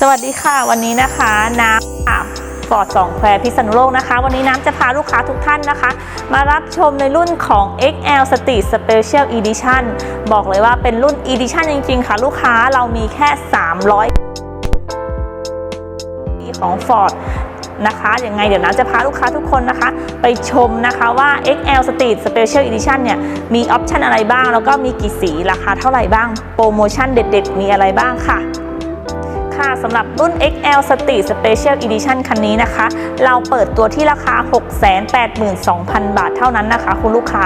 สวัสดีค่ะ วันนี้นะคะน้ำค่ะฟอร์ดสองแควพิษณุโลกนะคะ วันนี้น้ำจะพาลูกค้าทุกท่านนะคะ มารับชมในรุ่นของ XL Street Special Edition บอกเลยว่าเป็นรุ่น Edition จริง ๆ ค่ะลูกค้าเรามีแค่ 300ของ Ford นะคะยังไงเดี๋ยวน้ำจะพาลูกค้าทุกคนนะคะ ไปชมนะคะว่า XL Street Special Edition เนี่ยมีออปชันอะไรบ้าง แล้วก็มีกี่สีราคาเท่าไหร่บ้าง โปรโมชั่นเด็ด ๆ มีอะไรบ้างค่ะ ค่ะสำหรับรุ่น XL Street Special Edition คันนี้นะคะ เราเปิดตัวที่ราคา 682,000 บาทเท่านั้นนะคะ คุณลูกค้า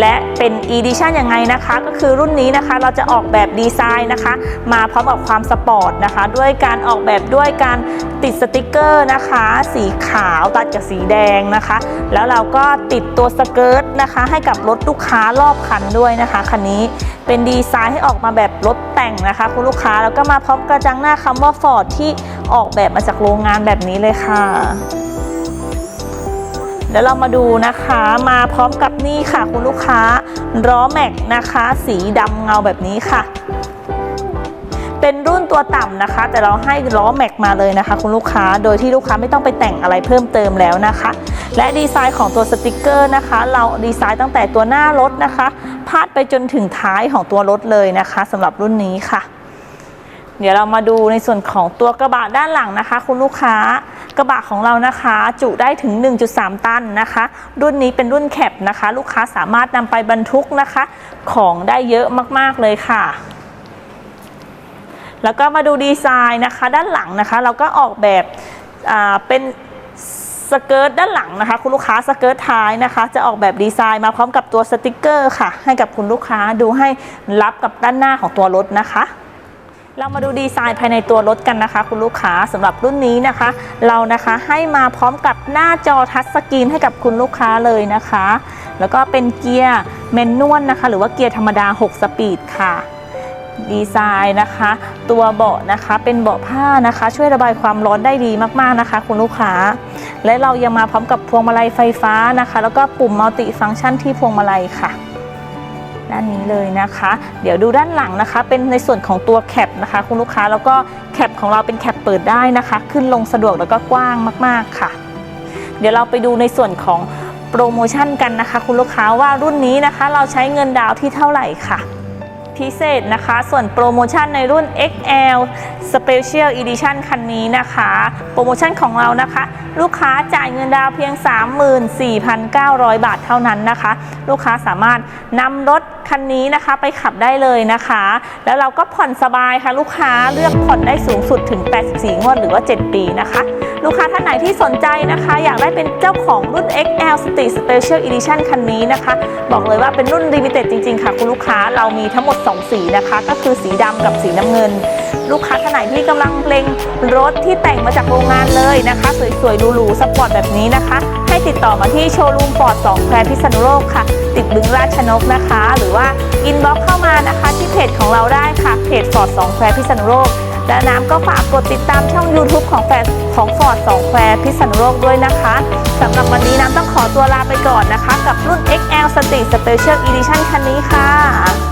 และเป็น Edition ยังไงนะคะ ก็คือรุ่นนี้นะคะเราจะออกแบบดีไซน์นะคะ มาพร้อมกับความสปอร์ตนะคะ ด้วยการออกแบบด้วยการติดสติกเกอร์นะคะ สีขาวตัดกับสีแดงนะคะ แล้วเราก็ติดตัวสเกิร์ตนะคะ ให้กับรถลูกค้ารอบคันด้วยนะคะคันนี้ เป็นดีไซน์ให้ออกมาแบบรถแต่งนะคะ คุณลูกค้าแล้วก็มาพร้อมกระจังหน้าคำว่า Ford ที่ออกแบบมาจากโรงงานแบบนี้เลยค่ะ เดี๋ยวเรามาดูนะคะ มาพร้อมกับนี่ค่ะ คุณลูกค้าล้อแม็กนะคะ สีดำเงาแบบนี้ค่ะ เป็นรุ่นตัวต่ำนะคะ แต่เราให้ล้อแม็กมาเลยนะคะ คุณลูกค้าโดยที่ลูกค้าไม่ต้องไปแต่งอะไรเพิ่มเติมแล้วนะคะ และดีไซน์ของตัวสติกเกอร์นะคะ เราดีไซน์ตั้งแต่ตัวหน้ารถนะคะ พาดไปจนถึงท้ายของตัวรถเลยนะคะสำหรับรุ่นนี้ค่ะ เดี๋ยวเรามาดูในส่วนของตัวกระบะด้านหลังนะคะ คุณลูกค้ากระบะของเรานะคะจุได้ถึง 1.3 ตันนะคะ รุ่นนี้เป็นรุ่นแคปนะคะ ลูกค้าสามารถนำไปบรรทุกนะคะ ของได้เยอะมากๆเลยค่ะ แล้วก็มาดูดีไซน์นะคะด้านหลังนะคะ เราก็ออกแบบเป็นสเกิร์ตด้านหลังนะคะ คุณลูกค้าสเกิร์ตท้ายนะคะ จะออกแบบดีไซน์มาพร้อมกับตัวสติกเกอร์ค่ะ ให้กับคุณลูกค้าดูให้รับกับด้านหน้าของตัวรถนะคะเรามาดูดีไซน์ภายในตัวรถกันนะคะ คุณลูกค้าสำหรับรุ่นนี้นะคะ เรานะคะให้มาพร้อมกับหน้าจอทัชสกรีนให้กับคุณลูกค้าเลยนะคะ แล้วก็เป็นเกียร์แมนนวลนะคะ หรือว่าเกียร์ธรรมดา 6 สปีดค่ะ ดีไซน์นะคะ ตัวเบาะนะคะเป็นเบาะผ้านะคะ ช่วยระบายความร้อนได้ดีมากๆนะคะ คุณลูกค้า และเรายังมาพร้อมกับพวงมาลัยไฟฟ้านะคะ แล้วก็ปุ่มมัลติฟังก์ชันที่พวงมาลัยค่ะด้านนี้เลยนะคะ เดี๋ยวดูด้านหลังนะคะ เป็นในส่วนของตัวแคปนะคะ คุณลูกค้าแล้วก็แคปของเราเป็นแคปเปิดได้นะคะ ขึ้นลงสะดวกแล้วก็กว้างมาก ๆค่ะ เดี๋ยวเราไปดูในส่วนของโปรโมชั่นกันนะคะ คุณลูกค้าว่ารุ่นนี้นะคะ เราใช้เงินดาวน์ที่เท่าไหร่ค่ะ พิเศษนะคะ ส่วนโปรโมชั่นในรุ่น XL Special Edition คันนี้นะคะ โปรโมชั่นของเรานะคะ ลูกค้าจ่ายเงินดาวเพียง 34,900 บาทเท่านั้นนะคะ ลูกค้าสามารถนำรถคันนี้นะคะไปขับได้เลยนะคะ แล้วเราก็ผ่อนสบายค่ะ ลูกค้าเลือกผ่อนได้สูงสุดถึง 84 งวดหรือว่า 7 ปีนะคะ ลูกค้าท่านไหนที่สนใจนะคะ อยากได้เป็นเจ้าของรุ่น XL Street Special Edition คันนี้นะคะ บอกเลยว่าเป็นรุ่น Limited จริง ๆ ค่ะ คุณลูกค้าเรามีทั้งหมด2 สีนะคะ ก็คือสีดำกับสีน้ำเงิน ลูกค้าท่านไหนที่กำลังเล็งรถที่แต่งมาจากโรงงานเลยนะคะ สวยๆหรูๆสปอร์ตแบบนี้นะคะ ให้ติดต่อมาที่โชว์รูมฟอร์ด2แควร์พิษณุโลกค่ะ ติดบึงราชนกนะคะ หรือว่าอินบ็อกเข้ามานะคะ ที่เพจของเราได้ค่ะเพจฟอร์ด2แควร์พิษณุโลกและน้ำก็ฝากกดติดตามช่อง YouTube ของแฟนของฟอร์ด2แควร์พิษณุโลกด้วยนะคะสำหรับวันนี้น้ำต้องขอตัวลาไปก่อนนะคะ กับรุ่น XL Street Special Edition คันนี้ค่ะ